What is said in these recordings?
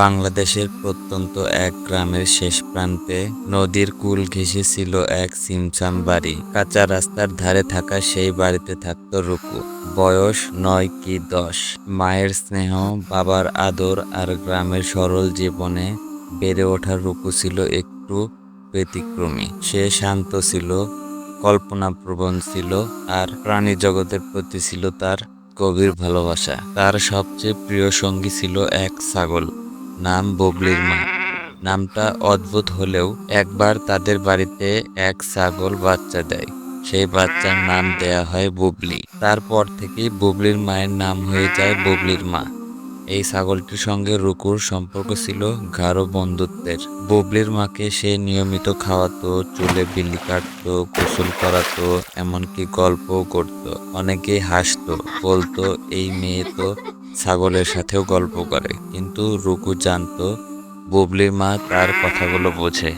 বাংলাদেশের প্রত্যন্ত এক গ্রামের শেষ প্রান্তে নদীর কুল ঘেঁষে ছিল এক সিমসাম বাড়ি। কাঁচা রাস্তার ধারে থাকা সেই বাড়িতে থাকত রুকু। বয়স নয় কি দশ। মায়ের স্নেহ, বাবার আদর আর গ্রামের সরল জীবনে বেড়ে ওঠা রুকু ছিল একটু ব্যতিক্রমী। সে শান্ত ছিল, কল্পনাপ্রবণ ছিল আর প্রাণী জগতের প্রতি ছিল তার গভীর ভালোবাসা। তার সবচেয়ে প্রিয় সঙ্গী ছিল এক ছাগল। নাম ববলির মা। নামটা অদ্ভুত হলেও একবার তাদের বাড়িতে এক ছাগল বাচ্চা দেয়। সেই বাচ্চার নাম দেয়া হয় বুবলি তারপর থেকে বুবলির মায়ের নাম হয়ে যায় বুবলির মা। এই ছাগলটির সঙ্গে রুকুর সম্পর্ক ছিল গাঢ় বন্ধুত্বের। বুবলির মাকে সে নিয়মিত খাওয়াতো, চুলে বিলি কাটতো, গোসল করাতো, এমনকি গল্প করতো। অনেকেই হাসতো, বলতো, এই মেয়ে তো ছাগলের সাথেও গল্প করে। কিন্তু রুকু জানতো, বুবলির মা তার কথাগুলো বোঝে।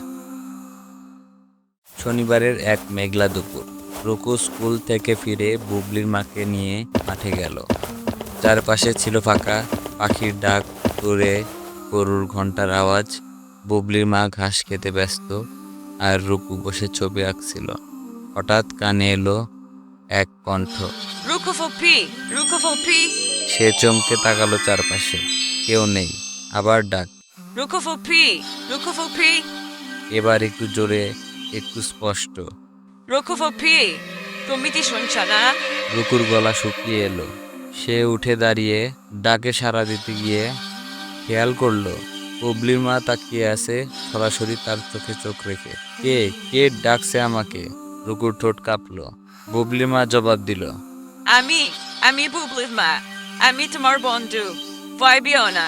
শনিবারের এক মেঘলা দুপুর। রুকু স্কুল থেকে ফিরে বুবলির মাকে নিয়ে মাঠে গেল। চারপাশে ছিল ফাঁকা পাখির ডাক দূরে গরুর ঘণ্টার আওয়াজ বুবলির মা ঘাস খেতে ব্যস্ত আর রুকু বসে ছবি আঁকছিল। হঠাৎ কানে এলো এক কণ্ঠ সে চমকে তাকালো চারপাশে কেউ নেই আবার ডাক এবার একটু জোরে একটু স্পষ্ট Ruko for P. প্রমিতি শুনছ না? রুকুর গলা শুকিয়ে এলো। সে উঠে দাঁড়িয়ে ডাকে সাড়া দিতে গিয়ে খেয়াল করল পবলির মা তাকিয়ে আছে সরাসরি তার চোখে চোখ রেখে। কে? কে ডাকছে আমাকে? রুকুর ঠোঁট কাঁপলো। বুবলি মা জবাব দিল, আমি আমি বুবলির মা। আমি তোমার বন্ধু ভয় না